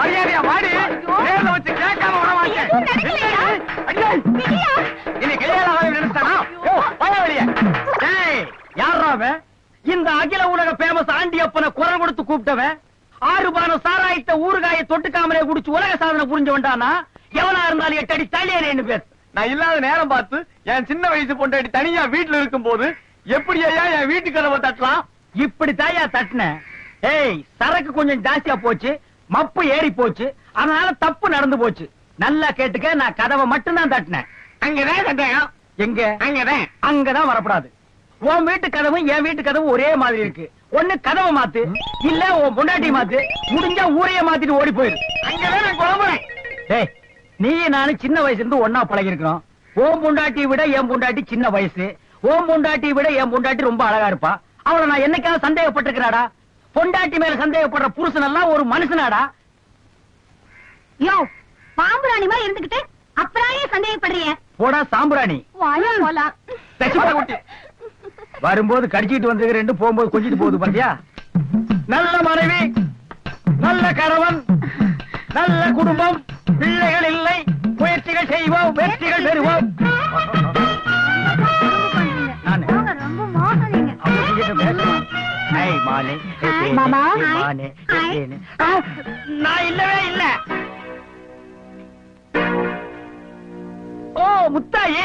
மரியாதையா வாடி. நேர்ல வச்சு கேட்காம விட மாட்டேன்! இனி கையால நினைச்சானா பய இந்த அகில உலக பேமஸ் ஆண்டியப்பனை குரல் கொடுத்து கூப்பிட்டவன்? ஆறு பானம் சாராயத்தை ஊறுகாயை தொட்டுக்காமலே குடிச்சு உலக சாதனை புரிஞ்சு வந்தானா? எவனா இருந்தாலும் எட்டு அடி தள்ளியேன்னு பேசு. நான் இல்லாத நேரம் பார்த்து என் சின்ன வயசு பொண்டாட்டி தனியா வீட்டுல இருக்கும் போது எப்படி ஐயா என் வீட்டு கதவை தட்டலாம்? இப்படி தாயா தட்டின? ஏய் சரக்கு கொஞ்சம் ஜாஸ்தியா போச்சு. மப்பு ஏறி போச்சு. அதனால தப்பு நடந்து போச்சு. நல்லா கேட்டுக்க நான் கதவை மட்டும் தான் தட்டினேன். அங்கதான் சந்தேகம். எங்க? அங்கதான். அங்கதான் வரக்கூடாது உன் வீட்டு கதவும் என் வீட்டு கதவும் ஒரே மாதிரி இருக்கு. ஒண்ணு கதவை மாத்து இல்ல உன் பொண்டாட்டி மாத்து. முடிஞ்சா ஊரையே மாத்திட்டு ஓடி போயிரு. அங்கதான் நான் குழம்புறேன் டேய் நீ நானும் சின்ன வயசுல இருந்து ஒன்னா பழகி இருக்கிறோம் ஓம் பொண்டாட்டி விட என் பொண்டாட்டி சின்ன வயசு. ஓம் பொண்டாட்டி விட என் பொண்டாட்டி ரொம்ப அழகா இருப்பா. அவளை நான் என்னைக்காவது சந்தேகப்பட்டிருக்கிறாடா? பொண்டாட்டி மேல சந்தேகப்படுற புருஷன் எல்லாம் ஒரு மனுஷனாடா? யோ பாம்பு ராணி மாதிரி இருந்துகிட்டு அப்புறாயே சந்தேகப்படுறிய. போடா சாம்பிராணி. போலாம். வரும்போது கடிச்சிட்டு வந்து ரெண்டு போகும்போது கொஞ்சிட்டு போகுது பாத்தியா? நல்ல மனைவி நல்ல கணவன் நல்ல குடும்பம் பிள்ளைகள் இல்லை முயற்சிகள் செய்வோம் வெற்றிகள் பெறுவோம். மானே, மாமா. மானே, நான் இல்லவே இல்ல. ஓ முத்தாயி.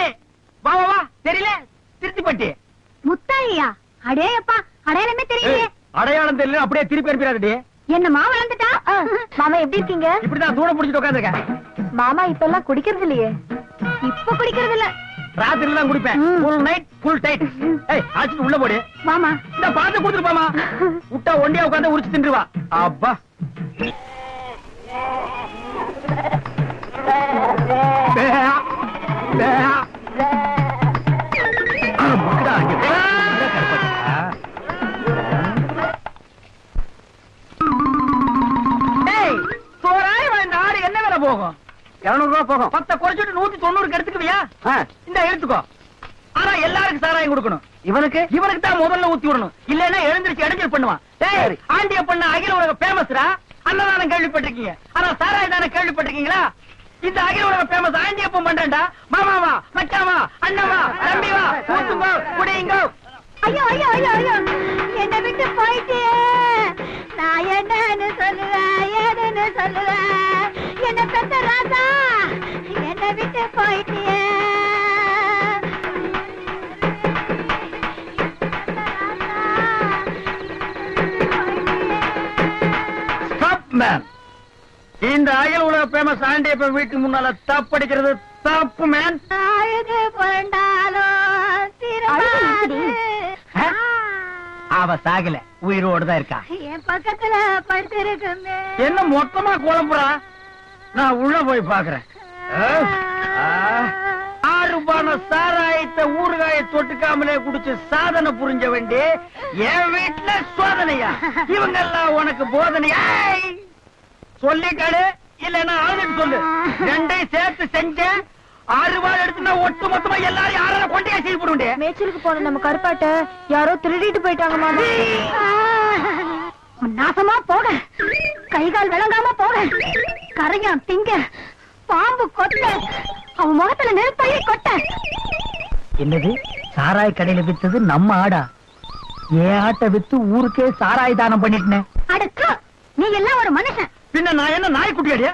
வா வா வா. தெரியல. திருத்திப்பட்டி. முத்தாயியா? அடே அப்பா அடையாளமே தெரியலையே. அடையாளம் தெரியல அப்படியே திருப்பி அனுப்பிடாதடி. என்னம்மா வளர்ந்துட்டா மாமா எப்படி இருக்கீங்க? இப்படிதான் தூட புடிச்சிட்டு உட்காந்துருக்கேன். மாமா இப்ப எல்லாம் குடிக்கிறது இல்லையே. இப்ப குடிக்கிறது இல்ல. ராத்திரில தான் குடிப்பேன். ஃபுல் நைட் ஃபுல் டைட் ஏய் ஆச்சிட்டு உள்ள போடு. மாமா. இந்த பாத்து கொடுத்துட்டு போமா விட்டா ஒண்டியா உட்கார்ந்து உரிச்சு தின்றுவா. அப்பா. பே, பே. கொடுக்கணும் இவனுக்கு இவனுக்கு தான் முதல்ல ஊத்தி விடணும். இல்லன்னா எழுந்திருச்சு இடைஞ்சல் பண்ணுவான். டேய் ஆண்டிய பண்ண அகில உலக பேமஸ்ரா அன்னதானம் கேள்விப்பட்டிருக்கீங்க. ஆனா சாராயம் தானே கேள்விப்பட்டிருக்கீங்களா? இந்த அகில உலக பேமஸ் ஆண்டியப்பம் பண்றேன்டா. மாமாவா மச்சாவா அண்ணவா தம்பிவா ஊத்துங்கோ குடியுங்கோ ஐயோ ஐயோ ஐயோ ஐயோ. என்ன விட்டு போயிட்டே. நான் என்னன்னு சொல்லுவேன் ஏதுன்னு சொல்லுவேன் என்ன பெத்த ராசா என்ன விட்டு போயிட்டே. மேன் இந்த அகில உலக பேமஸ் ஆண்டியப்பன் வீட்டு முன்னால தப்படிக்கிறது தப்பு மேன்? அவ சாகல. உயிரோடு தான் இருக்கா. என் பக்கத்துல படுத்திருக்குமே. என்ன மொத்தமா குழம்புறா? நான் உள்ள போய் பாக்குறேன் ஆறு பான சாராயத்தை ஊறுகாய தொட்டுக்காமலே குடிச்சு சாதனை புரிஞ்ச வேண்டி என் வீட்டுல சோதனையா? இவங்க எல்லாம் உனக்கு போதனையா? ஏய்! சொல்லிட்டாடு இல்லன்னா ஆளுன்னு சொல்லு. ரெண்டையும் சேர்த்து செஞ்ச ஆறு ரூபாய் எடுத்துனா ஒட்டு மொத்தமா எல்லாரும் யாரும் கொண்டையா செய்ய போடுண்டே மேய்ச்சலுக்கு போன நம்ம கருப்பாட்ட யாரோ திருடிட்டு போயிட்டாங்க மாமா. நாசமா போக. கை கால் விளங்காம போக. கரையான் திங்க. பாம்பு கொட்ட அவன் முகத்துல நெருப்பள்ளி கொட்ட. என்னது? சாராய் கடையில வித்தது நம்ம ஆடா. ஏன் ஆட்டை வித்து ஊருக்கே சாராய் தானம் பண்ணிட்டேன். அடுத்து நீ எல்லாம் ஒரு மனுஷன். பின்ன நான் என்ன நாய்க்குட்டியாடியா?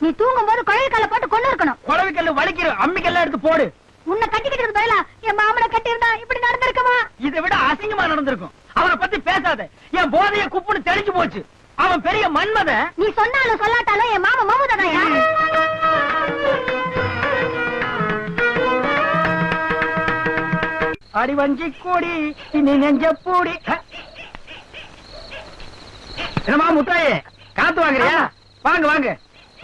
நீ தூங்கும் போது குழல் கால போட்டு கொண்டு இருக்கணும். குழவிக்கல்லு வலிக்கிற அம்மிக்கெல்லாம் எடுத்து போடு. உன்னை கட்டிக்கிட்டு பதிலா என் மாமனை கட்டியிருந்தா இப்படி நடந்திருக்குமா? இதை விட அசிங்கமா நடந்திருக்கும். அவனை பத்தி பேசாத. என் போதைய குப்புன்னு தெளிஞ்சு போச்சு. அவன் பெரிய மன்மத. நீ சொன்னாலும் சொல்லாட்டாலும் என் மாமா மமுதனையா அடி வஞ்சி கூடி இனி நெஞ்ச பூடி. என்னமா முத்தாயே? காத்து வாங்குறியா? வாங்க வாங்க.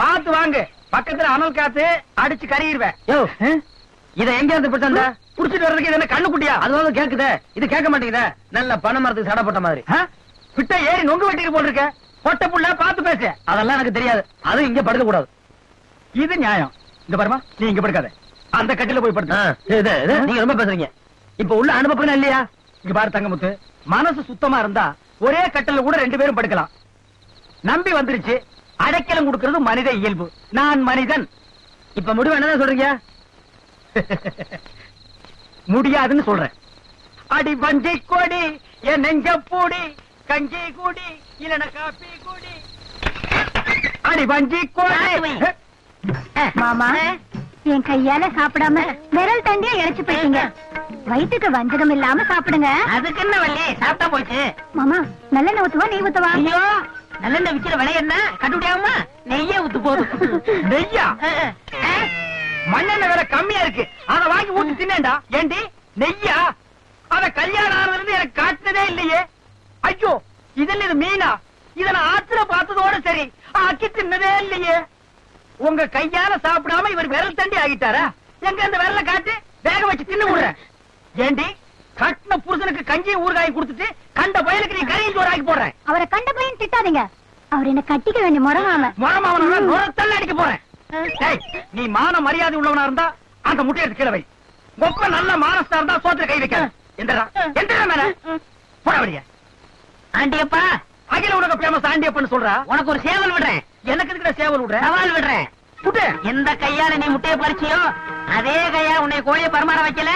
பாத்து வாங்க. பக்கத்துல அனல் காத்து அடிச்சு கறிடுவேன் யோ. இத எங்க இருந்து பிடிச்சா புடிச்சிட்டு வர்றதுக்கு இது என்ன கண்ணு குட்டியா அதுவாக கேக்குதே. இது கேட்க மாட்டேங்குதே. நல்ல பண மரத்துக்கு சடப்பட்ட மாதிரி. விட்ட ஏறி நொங்கு வெட்டிட்டு போட்டிருக்க. பொட்ட புள்ள பாத்து பேசு. அதெல்லாம் எனக்கு தெரியாது. அது இங்க படுக்க கூடாது இது நியாயம். இந்த பாருமா நீ இங்க படுக்காத. அந்த கட்டில போய் படுத்து. நீங்க ரொம்ப பேசுறீங்க. இப்ப உள்ள அனுபவம் இல்லையா? இங்க பாரு தங்கமுத்து. மனசு சுத்தமா இருந்தா ஒரே கட்டில கூட ரெண்டு பேரும் படுக்கலாம். நம்பி வந்துருச்சு. அடைக்கலம் கொடுக்கிறது மனித இயல்பு. நான் மனிதன். இப்ப முடிவு என்னதான் சொல்றீங்க? முடியாதுன்னு சொல்றேன். அடி வஞ்சை கொடி என் நெஞ்ச பூடி கஞ்சி கூடி இல்லன காப்பி கூடி. அடி வஞ்சி கொடி. மாமா. என் கையால சாப்பிடாம விரல் தண்டியா இழைச்சு போயிட்டீங்க. வயிற்றுக்கு வஞ்சகம் இல்லாம சாப்பிடுங்க. அதுக்கு என்ன வள்ளி? சாப்பிட்டா போச்சு. மாமா நல்லெண்ணெய் ஊத்துவா நெய் ஊத்துவா? ஐயோ நல்லெண்ணெய் விக்கிற விலை என்ன? கண்டுபிடியாம நெய்யே ஊத்து போதும். நெய்யா. மண்ணெண்ணெய் விலை கம்மியா இருக்கு. அத வாங்கி ஊத்தி தின்னேன்டா. ஏண்டி? நெய்யா? அத கல்யாணம் ஆனதுல எனக்கு காட்டுனதே இல்லையே. ஐயோ இதுல இது மீனா? இத நான் ஆத்துல பார்த்ததோட சரி. ஆக்கி தின்னதே இல்லையே. உங்க கையால சாப்பிடாம இவர் விரல் தண்டி ஆகிட்டாரா? எங்க அந்த விரல காட்டு வேக வச்சு தின்னு விடுறேன் ஏண்டி? கட்டின புருஷனுக்கு கஞ்சி ஊறுகாய் கொடுத்துட்டு கண்ட பயலுக்கு நீ கரையும் சோறு ஆக்கி போடுறேன் அவரை கண்ட பையன் திட்டாதீங்க. அவர் என்ன கட்டிக்க வேண்டிய முறகாம மரமாவன நுரத்தள்ள அடிக்க போறேன். நீ மான மரியாதை உள்ளவனா இருந்தா அந்த முட்டையை எடுத்து கீழே வை. ஒப்ப நல்ல மானஸ்தா இருந்தா சோத்துல கை வைக்க எந்தடா எந்தடா மேல. போட வழிய ஆண்டியப்பா. அகில உலக பேமஸ் ஆண்டியப்பன்னு சொல்றா. உனக்கு ஒரு சேவல் விடுறேன். எனக்கு இருக்கிற சேவல் விடுற? சவால் விடுறேன். எந்த கையால நீ முட்டையை பறிச்சியோ அதே கையால உன்னை கோழியை பரிமாற வைக்கல?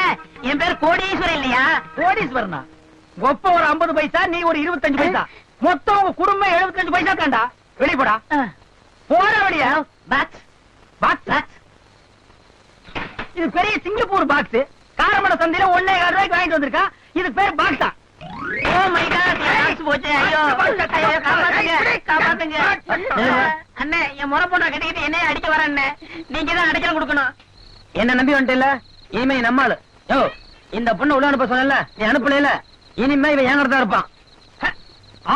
என் பேர் கோடீஸ்வரன் இல்லையா? கோடீஸ்வரனா? ஒப்ப ஒரு 50 பைசா நீ ஒரு 25 பைசா. மொத்தம் உங்க குடும்பம் 75 பைசா தாண்டா. வெளிய போடா. போற வழியா? பாக்ஸ் பாக்ஸ் இது பெரிய சிங்கப்பூர் பாக்ஸ் காரமட சந்தையில ஒன்னே கால் ரூபாய்க்கு வாங்கிட்டு வந்திருக்கா. இது பேர் பாக்ஸா ஓ மை காட் பாக்ஸ் போச்சு. ஐயோ. ஐயோ காப்பாத்துங்க காப்பாத்துங்க. அண்ணே என் முறை பொண்ணை கட்டிக்கிட்டு என்னைய அடிக்க வர அண்ணே. நீங்க தான் அடைக்கல கொடுக்கணும். என்ன நம்பி வந்துட்டல இனிமே நம்மாளு. யோ இந்த பொண்ணு உள்ள அனுப்ப சொல்லல நீ அனுப்பல இனிமே இவன் ஏங்கறதா இருப்பான்.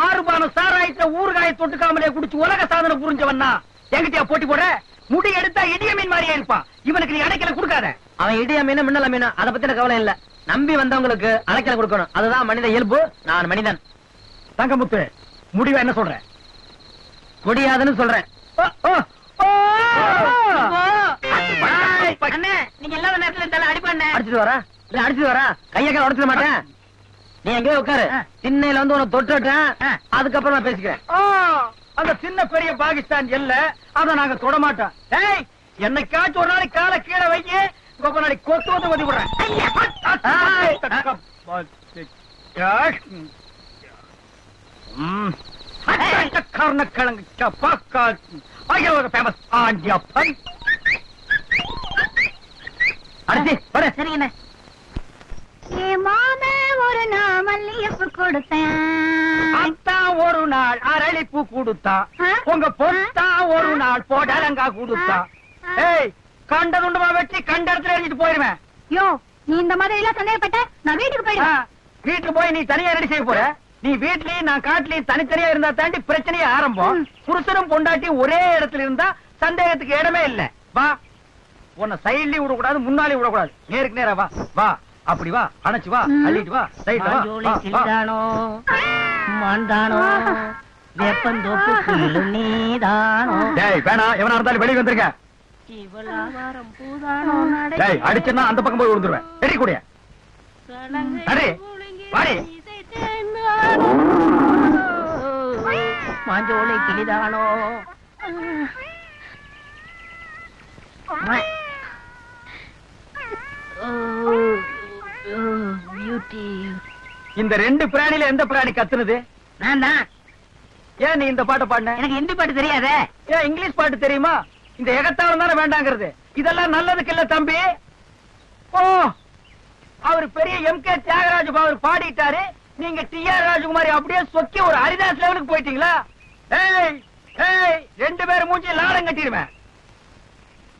ஆறு சாராயத்தை ஊறுகாய தொட்டுக்காமலே குடிச்சு உலக சாதனை புரிஞ்சவன்னா என்கிட்டயா போட்டி போட முடி எடுத்தா இடிய மீன் மாதிரியே இருப்பான். இவனுக்கு நீ அடைக்கல கொடுக்காத. அவன் இடிய மீன் மின்னல மீன் அதை பத்தின கவலை இல்ல. நம்பி வந்தவங்களுக்கு அடைக்கல கொடுக்கணும். அதுதான் மனித இயல்பு நான் மனிதன். தங்கமுத்து முடிவா என்ன சொல்றேன். முடியாதுன்னு சொல்றேன் நீங்க இல்லாத நேரத்துல இந்த அடிப்பாண்ணே அடிச்சிட்டு வரா இல்ல அடிச்சிட்டு வரா உடச்சிட மாட்டேன். நீ எங்கேயோ உட்காரு. ஆ. திண்ணையில வந்து உனக்கு தொட்டுட்டேன். ஆ. அதுக்கப்புறம் நான் பேசிக்கிறேன். அந்த சின்ன பெரிய பாகிஸ்தான் எல்ல அத நாங்க தொட மாட்டோம். ஏய் என்னைக்காச்சும் ஒரு நாளைக்கு காலை கீழே வைக்க ரொம்ப நாளைக்கு கொத்து வந்து ஒதி விடுறேன். கர்ணக்கிழங்கு சப்பாக்கா. அகில ஃபேமஸ் ஆண்டியப்பன் சரிங்கண்ணே மாமே ஒரு நாள் மல்லிகைப்பூ கொடுத்தேன். அத்தான் ஒரு நாள் அரளிப்பூ கொடுத்தா ஆ? உங்க பொத்தா ஒரு நாள் போடலங்கா கொடுத்தா ஆ. ஏய் கண்ட துண்டமா வெட்டி கண்ட இடத்துல எரிஞ்சிட்டு போயிருவேன் யோ நீ இந்த மாதிரி எல்லாம் சந்தேகப்பட்ட நான் வீட்டுக்கு போயிடுவேன். வீட்டுக்கு போய் நீ தனியா ரெடி செய்ய போற? நீ வீட்லயும் நான் காட்டுலயும் தனித்தனியா இருந்தா தாண்டி பிரச்சனையே ஆரம்பம். புருஷனும் பொண்டாட்டி ஒரே இடத்துல இருந்தா சந்தேகத்துக்கு இடமே இல்ல. வா. உன்னை சைட்லயும் விடக்கூடாது முன்னாலே விடக்கூடாது. நேருக்கு நேரா வா. வா. அப்படி வா. அணைச்சு வா. அள்ளிட்டு வா. சைட்ல வா, மாந்தானோ? வேப்பந்தோப்பு நீதானோ? டேய் வேணாம் எவனா இருந்தாலும் வெளியே வந்திருக்க டேய் அடிச்சுன்னா அந்த பக்கம் போய் விழுந்துருவேன். ரெடி கூடிய. அடே, வாடி. மாஞ்சோலை கிளிதானோ? பியூட்டி இந்த ரெண்டு பிராணில எந்த பிராணி கத்துனது? நான் தான் ஏன் நீ இந்த பாட்டை பாடின? எனக்கு ஹிந்தி பாட்டு தெரியாதே. ஏன் இங்கிலீஷ் பாட்டு தெரியுமா? இந்த எகத்தாளம் தானே வேண்டாங்கிறது. இதெல்லாம் நல்லதுக்கு இல்ல தம்பி. ஓ அவர் பெரிய எம் கே தியாகராஜ் அவர் பாடிட்டாரு. நீங்க டி ஆர் ராஜகுமாரி அப்படியே சொக்கி ஒரு ஹரிதாஸ் லெவலுக்கு போயிட்டீங்களா? ஏய் ஏய் ரெண்டு பேரும் மூஞ்சி லாடம் கட்டிடுவேன்.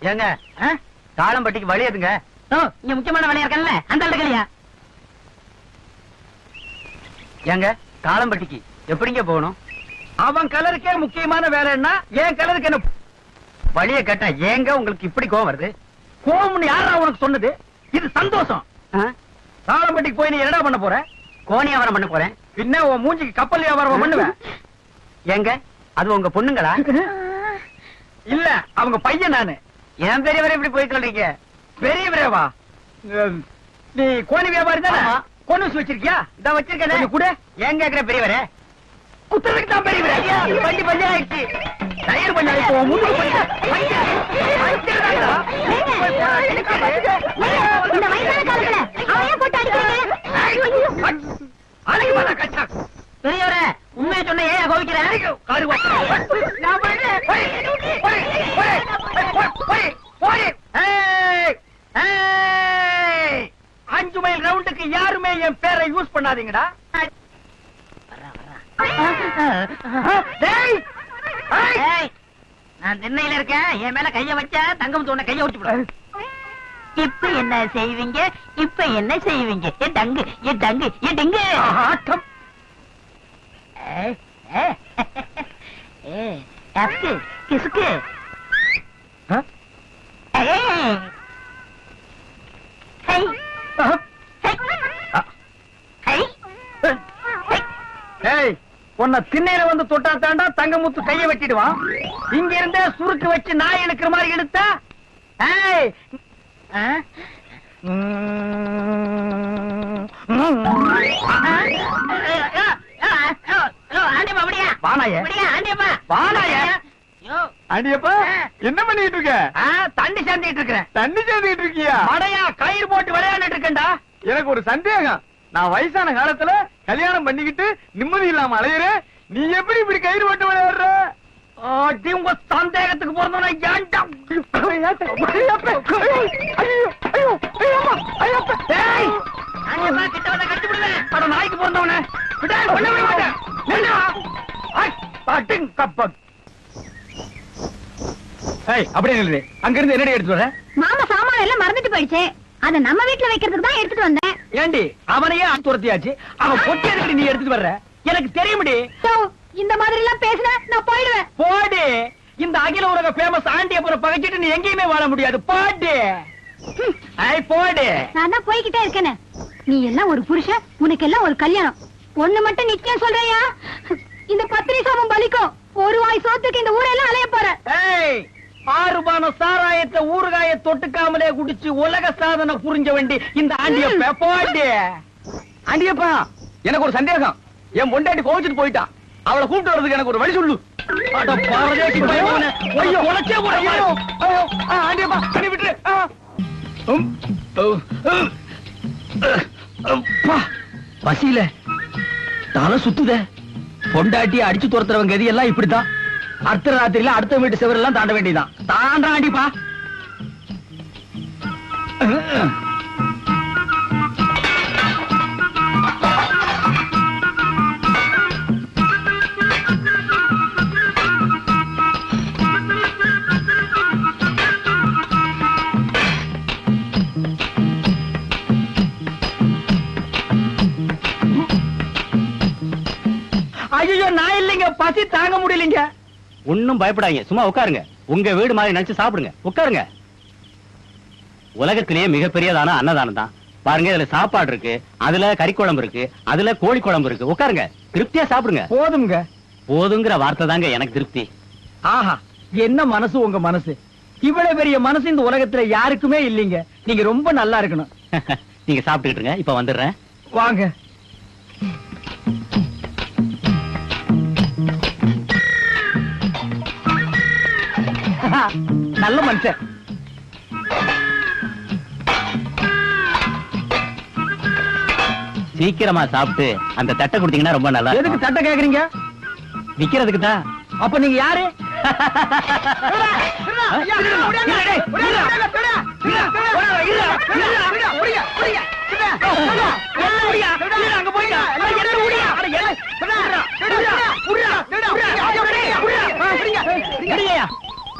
ஏங்க தாளம்பட்டிக்கு வழி எதுங்க? இங்க முக்கியமான வேலையா இருக்கல அந்த இடத்துலயா ஏங்க தாளம்பட்டிக்கு எப்படிங்க போகணும்? அவன் கலருக்கே முக்கியமான வேலைன்னா என் கலருக்கு என்ன வழிய கேட்டா ஏங்க உங்களுக்கு இப்படி கோவம் வருது? கோவம்னு யாரா உனக்கு சொன்னது? இது சந்தோஷம். தாளம்பட்டிக்கு போய் நீ என்னடா பண்ண போற? கோணி வியாபாரம் பண்ண போறேன். பின்ன உன் மூஞ்சிக்கு கப்பல் வியாபாரம் பண்ணுவேன். எங்க அது உங்க பொண்ணுங்களா? இல்ல அவங்க பையன் நானு. என் பெரியவரை இப்படி போய் சொல்றீங்க? பெரிய விரைவா? நீ கோணி வியாபாரி தானே. கொண்டு வச்சிருக்கியா? இத வச்சிருக்கேன். கொடு. ஏன் கேக்குற பெரியவரே? குத்துறதுக்கு தான் பெரிய விரை வண்டி பஞ்சர் ஆயிடுச்சு. டயர் பண்ணி முதுகு பஞ்சர். பஞ்சர். பஞ்சர்தான்டா. இந்த வயசான காலத்துல அவன் ஏன் போட்டு அடிக்கிறீங்க? அழகு மாதா கச்சா. பெரியவரே உண்மையை சொன்ன ஏன் கோவிக்கிறேன் காருவா. நான் பண்ணேன். போய், போய், போய், போய், போய், போய். ஏய், ஏய். அஞ்சு மைல் ரவுண்டுக்கு யாருமே என் பேரை யூஸ் பண்ணாதீங்கடா நான் திண்ணையில இருக்கேன். என் மேல கைய வச்சா தங்கம் தோண கைய விடுவேன் இப்ப என்ன செய்வீங்க? இப்ப என்ன செய்வீங்க? ஏ டங்கு ஏ டங்கு ஏ டிங்கு. ஆட்டம். கிசுக்கு? ஏய். ஏய் உன்னை திண்ணையில வந்து தொட்டா தாண்டா தங்கமுத்து கைய வெட்டிடுவான் இங்க இருந்தே சுருக்கு வச்சு நாய் இழுக்கிற மாதிரி இழுத்தா? ஏய் என்ன பண்ணிட்டு இருக்க? தண்ணி சேர்ந்துட்டு இருக்கிறேன். தண்ணி சேர்ந்துட்டு இருக்கியா? மடையா கயிறு போட்டு விளையாண்டுட்டு இருக்கேன்டா. எனக்கு ஒரு சந்தேகம். நான் வயசான காலத்துல கல்யாணம் பண்ணிக்கிட்டு நிம்மதி இல்லாம அலையுறேன் நீ எப்படி இப்படி கயிறு போட்டு விளையாடுற? உங்க சந்தேகத்துக்கு பிறந்தவன ஏன்டா நாய்க்கு பிறந்தவன. அப்படியே நில்லு. அங்க இருந்து என்னடி எடுத்து வர? மாமா சாமான எல்லாம் மறந்துட்டு போயிடுச்சு. அத நம்ம வீட்டுல வைக்கிறதுக்கு தான் எடுத்துட்டு வந்தேன். ஏண்டி அவனையே துரத்தியாச்சு அவன் பொட்டி எதுக்கு நீ எடுத்துட்டு வர்ற? எனக்கு தெரியும்டி. இந்த மாதிரி எல்லாம் பேசினா நான் போயிடுவேன். போடு. இந்த அகில உலக ஃபேமஸ் ஆண்டியபுரம் பகைச்சிட்டு நீ எங்கேயுமே வாழ முடியாது. போடு. ஐ போடு. நான் தான் போய்கிட்டே இருக்கேனே. நீ எல்லாம் ஒரு புருஷன் உனக்கு எல்லாம் ஒரு கல்யாணம். ஒண்ணு மட்டும் நிச்சயம் சொல்றியா இந்த பத்திரி சாபம் பலிக்கும். ஒரு வாய் சோத்துக்கு இந்த ஊரெல்லாம் அலைய போற. ஏய் ஆறு பான சாராயத்தை ஊறுகாய தொட்டுக்காமலே குடிச்சு உலக சாதனை புரிஞ்ச வேண்டி இந்த ஆண்டியப்ப. போடு. ஆண்டியப்பா எனக்கு ஒரு சந்தேகம். என் பொண்டாட்டி கோவிச்சுட்டு போயிட்டான் அவளை கூப்பிட்டு வர்றதுக்கு எனக்கு ஒரு வழி சொல்லு. ஆண்டியப்பா தண்ணி விட்டுரு. பசியில. தலை சுத்துதே. பொண்டாட்டி அடிச்சு துரத்துறவங்க கதி எல்லாம் இப்படித்தான். அடுத்த ராத்திரியில அடுத்த வீட்டு சிவரெல்லாம் தாண்ட வேண்டியதான் தாண்டாண்டிப்பா. ஐயோ நான் இல்லைங்க. பசி தாங்க முடியலைங்க. ஒண்ணும் பயப்படாதீங்க. சும்மா உட்காருங்க. உங்க வீடு மாதிரி நினைச்சு சாப்பிடுங்க. உட்காருங்க. உலகத்திலேயே மிகப்பெரியதான அன்னதானம் தான். பாருங்க இதுல சாப்பாடு இருக்கு அதுல கறி குழம்பு இருக்கு அதுல கோழி குழம்பு இருக்கு. உட்காருங்க. திருப்தியா சாப்பிடுங்க. போதுங்க போதுங்கிற வார்த்தை தாங்க எனக்கு திருப்தி. ஆஹா என்ன மனசு உங்க மனசு? இவ்வளவு பெரிய மனசு இந்த உலகத்துல யாருக்குமே இல்லைங்க. நீங்க ரொம்ப நல்லா இருக்கணும். நீங்க சாப்பிட்டுக்கிட்டு இருங்க. இப்ப வந்துடுறேன். வாங்க. நல்ல மனுஷன் சீக்கிரமா சாப்பிட்டு அந்த தட்டை கொடுத்தீங்கன்னா ரொம்ப நல்லா எதுக்கு. சட்டை கேக்குறீங்க விக்கிறதுக்கு தான் அப்ப நீங்க யாரு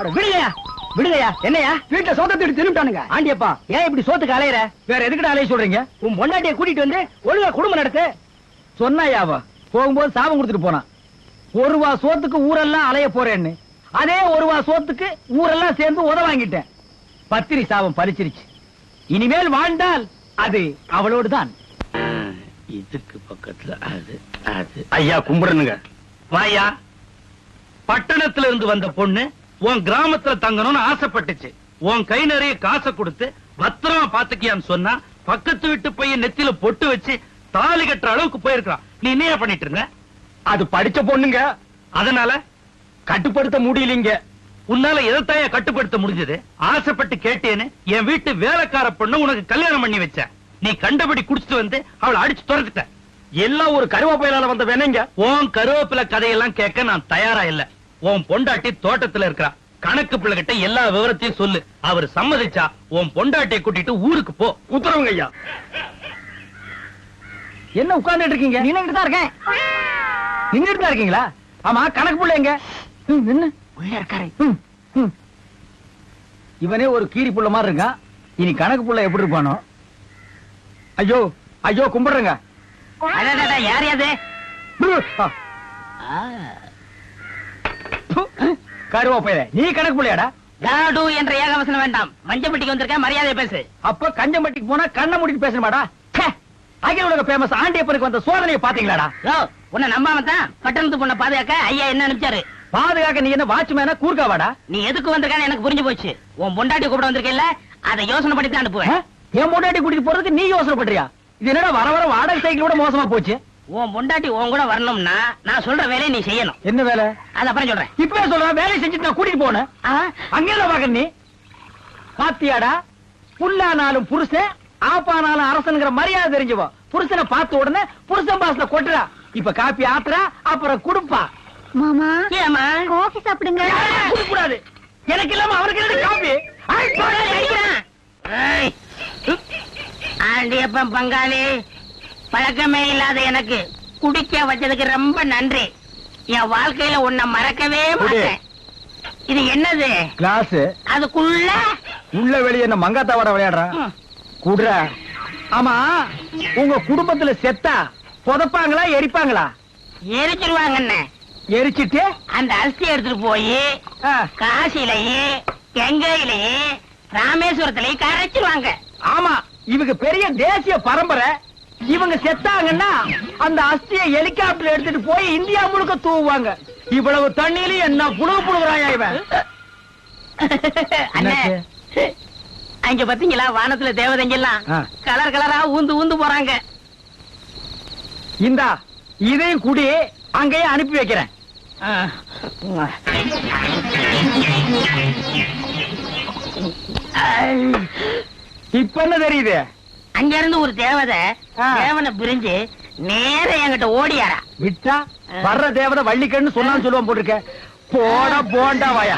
விடுங்கயா என்னையா வீட்டுல சோத்தத்தை எடுத்து தின்னுட்டானுங்க. ஆண்டியப்பா ஏன் இப்படி சோத்துக்கு அலையற? வேற எதுக்குடா அலைய சொல்றீங்க? உன் பொண்டாட்டிய கூட்டிட்டு வந்து ஒழுங்கா குடும்பம் நடத்து. சொன்னாயாவா போகும்போது சாபம் கொடுத்துட்டு போனான். ஒரு வா சோத்துக்கு ஊரெல்லாம் அலைய போறேன்னு. அதே ஒரு சோத்துக்கு ஊரெல்லாம் சேர்ந்து உத வாங்கிட்டேன். பத்திரி சாபம் பறிச்சிருச்சு இனிமேல் வாழ்ந்தால் அது அவளோடுதான். இதுக்கு பக்கத்துல அது அது. ஐயா கும்பிடணுங்க வாயா பட்டணத்துல இருந்து வந்த பொண்ணு உன் கிராமத்துல தங்கணும்னு ஆசைப்பட்டுச்சு. உன் கை நிறைய காசை கொடுத்து பத்திரமா பாத்துக்கியான்னு சொன்னா பக்கத்து வீட்டு பையன் நெத்தியில பொட்டு வச்சு தாலி கட்டுற அளவுக்கு போயிருக்கான் நீ என்னையா பண்ணிட்டு இருந்த? அது படிச்ச பொண்ணுங்க. அதனால? கட்டுப்படுத்த முடியலீங்க. உன்னால எதைத்தாயா கட்டுப்படுத்த முடிஞ்சது? ஆசைப்பட்டு கேட்டேன்னு என் வீட்டு வேலைக்கார பொண்ணு உனக்கு கல்யாணம் பண்ணி வச்சேன். நீ கண்டபடி குடிச்சிட்டு வந்து அவளை அடிச்சு துரத்துட்ட. எல்லாம் ஒரு கருவேப்பையிலால வந்த வேணைங்க உன் கருவேப்பிலை கதையெல்லாம் கேட்க நான் தயாரா இல்ல. உன் பொண்டாட்டி தோட்டத்துல இருக்கா கணக்கு பிள்ளை கிட்ட எல்லா விவரத்தையும் சொல்லு. அவர் சம்மதிச்சா உன் பொண்டாட்டியை கூட்டிட்டு ஊருக்கு போ. உத்தரவுங்க ஐயா. என்ன உட்கார்ந்துட்டு இருக்கீங்க? நின்னுட்டு தான் இருக்கேன். நின்னுட்டு தான் இருக்கீங்களா? ஆமா கணக்கு புள்ள எங்க? ம், நின்னு. உள்ள இருக்காரு. ம், ம். இவனே ஒரு கீரி புள்ள மாதிரி இருக்கான் இனி கணக்கு புள்ள எப்படி இருப்பானோ? ஐயோ ஐயோ கும்பிடுறேங்க. யார் யாது கருவாப்பையில நீ கணக்கு புள்ளையாடா. டாடு என்ற ஏகவசனம் வேண்டாம். மஞ்சப்பட்டிக்கு வந்திருக்க மரியாதை பேசு. அப்ப கஞ்சம்பட்டிக்கு போனா கண்ணை மூடிட்டு பேசணுமாடா? அகில உலக பேமஸ் ஆண்டியப்பனுக்கு வந்த சோதனையை பாத்தீங்களாடா உன்னை நம்பாம தான் பட்டணத்து பொண்ணை பாதுகாக்க ஐயா என்ன அனுப்பிச்சாரு? பாதுகாக்க நீ என்ன வாட்ச்மேனா கூர்க்காவாடா? நீ எதுக்கு வந்திருக்கான்னு எனக்கு புரிஞ்சு போச்சு. உன் பொண்டாட்டி கூப்பிட வந்திருக்கல அதை யோசனை பண்ணி தான் அனுப்புவேன்? என் பொண்டாட்டி கூட்டிட்டு போறதுக்கு நீ யோசனை பண்றியா? இது என்னடா வர வர வாடகை சைக்கிள் விட மோசமா போச்சு? உன் பொண்டாட்டி உன் கூட வரணும்னா நான் சொல்ற வேலையை நீ செய்யணும். என்ன வேலை? அது அப்புறம் சொல்றேன். இப்பவே சொல்றேன். வேலையை செஞ்சுட்டு நான் கூட்டிட்டு போனேன். ஆ, அங்கே பாக்க நீ? பாத்தியாடா? புல்லானாலும் புருஷன் ஆப்பானாலும் அரசனுங்கிற மரியாதை தெரிஞ்சுவோ. புருஷனை பார்த்த உடனே புருஷன் பாசல கொட்டுறா. இப்ப காப்பி ஆத்துறா அப்புறம் குடுப்பா. மாமா ஏம்மா? காஃபி சாப்பிடுங்க. கூடாது எனக்கு இல்லாம அவருக்கு ஐயா. ஏய். ஆண்டியப்பன் பங்காளி பழக்கமே இல்லாத எனக்கு. குடிக்க வச்சதுக்கு ரொம்ப நன்றி. என் வாழ்க்கையில உன்னை மறக்கவே. மாட்டேன். இது என்னது? கிளாஸ். அதுக்குள்ள? உள்ள வெளிய என்ன மங்காத்தாவோட விளையாடுறா? ம், குடுற. ஆமா. உங்க குடும்பத்துல செத்தா புதைப்பாங்களா எரிப்பாங்களா? எரிச்சிருவாங்க. எரிச்சிட்டு? அந்த அரிசி எடுத்துட்டு போய் ஆ, காசிலையும் கங்கையிலையும் ராமேஸ்வரத்திலையும் கரைச்சிருவாங்க. ஆமா. இவங்க பெரிய தேசிய பரம்பரை. இவங்க செத்தாங்கன்னா அந்த அஸ்தியை ஹெலிகாப்டர் எடுத்துட்டு போய் இந்தியா முழுக்க தூவுவாங்க. இவ்வளவு தண்ணியிலும் என்ன புழுகு புழுகுறாயா இவன்? அங்க பாத்தீங்களா வானத்துல தேவதைங்க எல்லாம். கலர் கலரா ஊந்து ஊந்து போறாங்க. இந்தா இதையும் குடி அங்கேயே அனுப்பி வைக்கிறேன். இப்ப என்ன தெரியுது? அங்க இருந்து ஒரு தேவதை. தேவனை பிரிஞ்சு நேர என்கிட்ட ஓடியாரா. விட்டா வர்ற தேவதை வள்ளிக்கன்னு சொன்னான்னு சொல்லுவான் போட்டிருக்க. போடா போண்டா வாயா.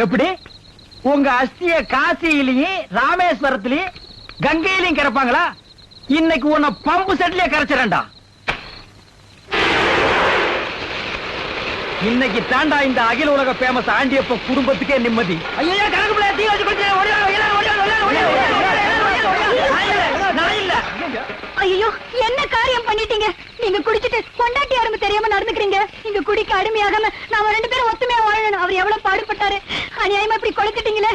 எப்படி உங்க அஸ்திய காசியிலையும் ராமேஸ்வரத்திலையும் கங்கையிலையும் கிடப்பாங்களா இன்னைக்கு உன்னை பம்பு செட்லயே கரைச்சிடண்டா இன்னைக்கு தாண்டா இந்த அகில உலக பேமஸ் ஆண்டியப்ப குடும்பத்துக்கே நிம்மதி ஐயோ கணக்கு பிள்ளை தீ வச்சு நான் இல்ல. ஐயோ என்ன காரியம் பண்ணிட்டீங்க? நீங்க குடிச்சிட்டு பொண்டாட்டி அருமை தெரியாம நடந்துக்கிறீங்க? நீங்க குடிக்க அடிமையாகாம நாம ரெண்டு பேரும் ஒத்துமையா வாழணும். அவர் எவ்வளவு பாடுபட்டாரு? அநியாயமா இப்படி கொளுத்திட்டீங்களே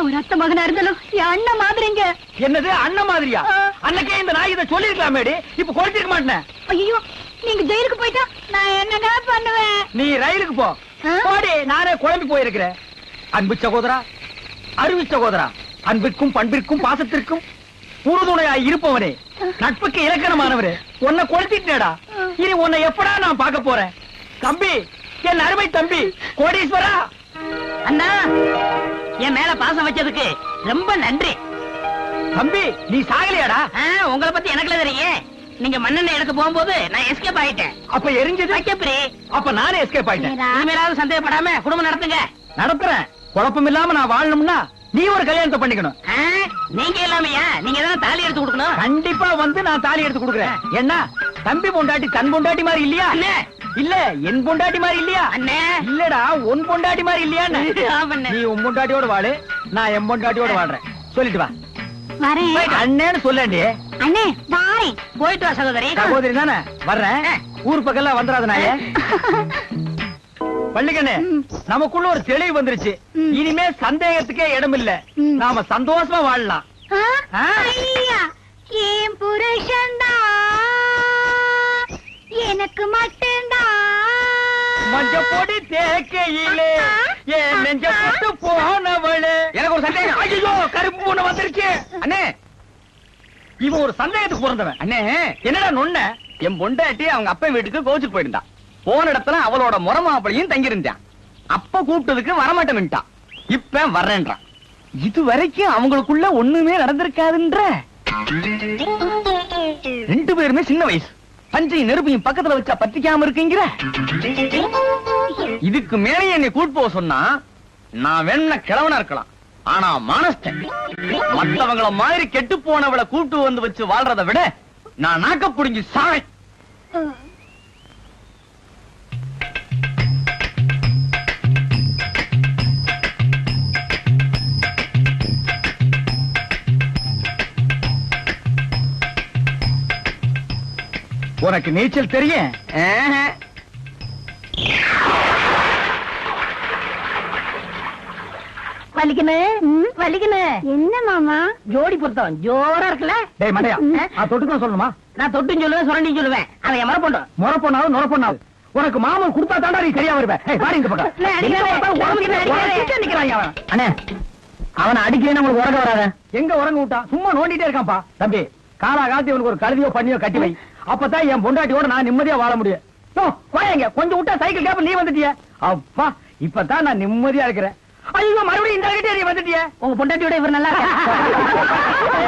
அவர் அத்தை மகனா இருந்தாலும் என் அண்ணன் மாதிரிங்க. என்னது? அண்ணன் மாதிரியா. அன்னைக்கே இந்த நாய் இதை சொல்லிருக்கலாமேடி இப்ப கொடுத்திருக்க மாட்டேன். ஐயோ நீங்க ஜெயிலுக்கு போயிட்டா நான் என்னங்க பண்ணுவேன்? நீ ரயிலுக்கு போ? போடி நானே குழம்பி போயிருக்கிறேன். அன்பு சகோதரா அருவி சகோதரா அன்பிற்கும் பண்பிற்கும் பாசத்திற்கும் உறுதுணையாய் இருப்பவனே. நட்புக்கு இலக்கணமானவரே. உன்னை கொளுத்திட்டேடா. இனி உன்னை எப்படா நான் பார்க்க போறேன்? தம்பி என் அருமை தம்பி கோடீஸ்வரா. அண்ணா என் மேல பாசம் வச்சதுக்கு ரொம்ப நன்றி. தம்பி நீ சாகலையாடா? உங்களை பத்தி எனக்குல தெரியும் நீங்க மண்ணெண்ணெய் எடுக்க போகும்போது நான் எஸ்கேப் ஆயிட்டேன். அப்ப எரிஞ்சது? வைக்கப்பரி அப்ப நானே எஸ்கேப் ஆயிட்டேன். இனிமேலாவது சந்தேகப்படாம குடும்பம் நடத்துங்க. நடத்துறேன். குழப்பம் இல்லாம நான் வாழணும்னா நீ ஒரு கல்யாணத்தை பண்ணிக்கணும். ஆ, நீங்க இல்லாமையா? நீங்க தான் தாலி எடுத்து கொடுக்கணும்? கண்டிப்பா வந்து நான் தாலி எடுத்து கொடுக்குறேன். என்ன தம்பி பொண்டாட்டி தன் பொண்டாட்டி மாதிரி இல்லையா. இல்ல என் பொண்டாட்டி மாதிரி இல்லையா? அண்ணே! இல்லடா உன் பொண்டாட்டி மாதிரி இல்லையா. நீ உன் பொண்டாட்டியோட வாழு நான் என் பொண்டாட்டியோட வாழ்றேன். சொல்லிட்டு வா. அண்ணேன்னு சொல்லேண்டி. அண்ணே வாரேன் போயிட்டு வா சகோதரி. சகோதரி தானே? வர்றேன். ஊர் பக்கம்லாம் வந்துடாத நாயே. பள்ளிக்கண்ணே. நமக்குள்ள ஒரு தெளிவு வந்துருச்சு. இனிமே சந்தேகத்துக்கே இடம் இல்ல. நாம சந்தோஷமா வாழலாம். ஆ? ஆ? ஐயா, என் புருஷன்தான் எனக்கு மட்டும்தான் மஞ்ச பொடி தேக்கையிலே என் நெஞ்ச போட்டு போனவளே. எனக்கு ஒரு சந்தேகம். ஐயோ கருப்பு பூனை வந்துருச்சு. அண்ணே இவன் ஒரு சந்தேகத்துக்கு பிறந்தவன். அண்ணே. என்னடா நொண்ண என் பொண்டாட்டி அவங்க அப்பா வீட்டுக்கு கோச்சுக்கு போயிருந்தா. போன இடத்துல அவளோட முறமாப்பிளையும் தங்கியிருந்தான். அப்ப கூப்பிட்டதுக்கு வரமாட்டேன்ட்டான் இப்ப வர்றேன்றான். இது வரைக்கும் அவங்களுக்குள்ள ஒண்ணுமே நடந்திருக்காதுன்ற. ரெண்டு பேருமே சின்ன வயசு. பஞ்சையும் நெருப்பையும் பக்கத்துல வச்சா பத்திக்காம இருக்குங்கிற. இதுக்கு மேலே என்னை கூட்டு போக சொன்னா நான் வேணும்னா கிழவனா இருக்கலாம். ஆனா மானஸ்டன் மத்தவங்கள மாதிரி கெட்டு போனவளை கூட்டு வந்து வச்சு வாழ்றதை விட நான் நாக்க புடிஞ்சு சாவேன். உனக்கு நீச்சல் தெரியும்? என்ன மாமா? ஜோடி பொருத்தம். ஜோரா இருக்குல்ல? டேய் மண்டையா. நான் சொல்லணுமா? நான் தொட்டும் சொல்லுவேன் சுரண்டி சொல்லுவேன். அவன் என் மர பொண்ணு முறை பொண்ணாவது நுர பொண்ணாவது உனக்கு மாமன் கொடுத்தா தாண்டா நீ சரியா வருவேன். அண்ணே அவனை உங்களுக்கு உறங்க வராத. எங்க உறங்க விட்டா சும்மா நோண்டிட்டே இருக்கான்ப்பா. தம்பி காலா காலத்து இவனுக்கு ஒரு கழுதியோ பண்ணியோ கட்டி வை. அப்பதான் என் பொண்டாட்டியோட நான் நிம்மதியா வாழ முடியும். யோ, வாயேங்க கொஞ்சம் விட்டா சைக்கிள் கேப்ப நீ வந்துட்டிய? அப்பா இப்பதான் நான் நிம்மதியா இருக்கிறேன். ஐயோ மறுபடியும் இந்த கிட்டே நீ வந்துட்டிய? உங்க பொண்டாட்டியோட இவர் நல்லா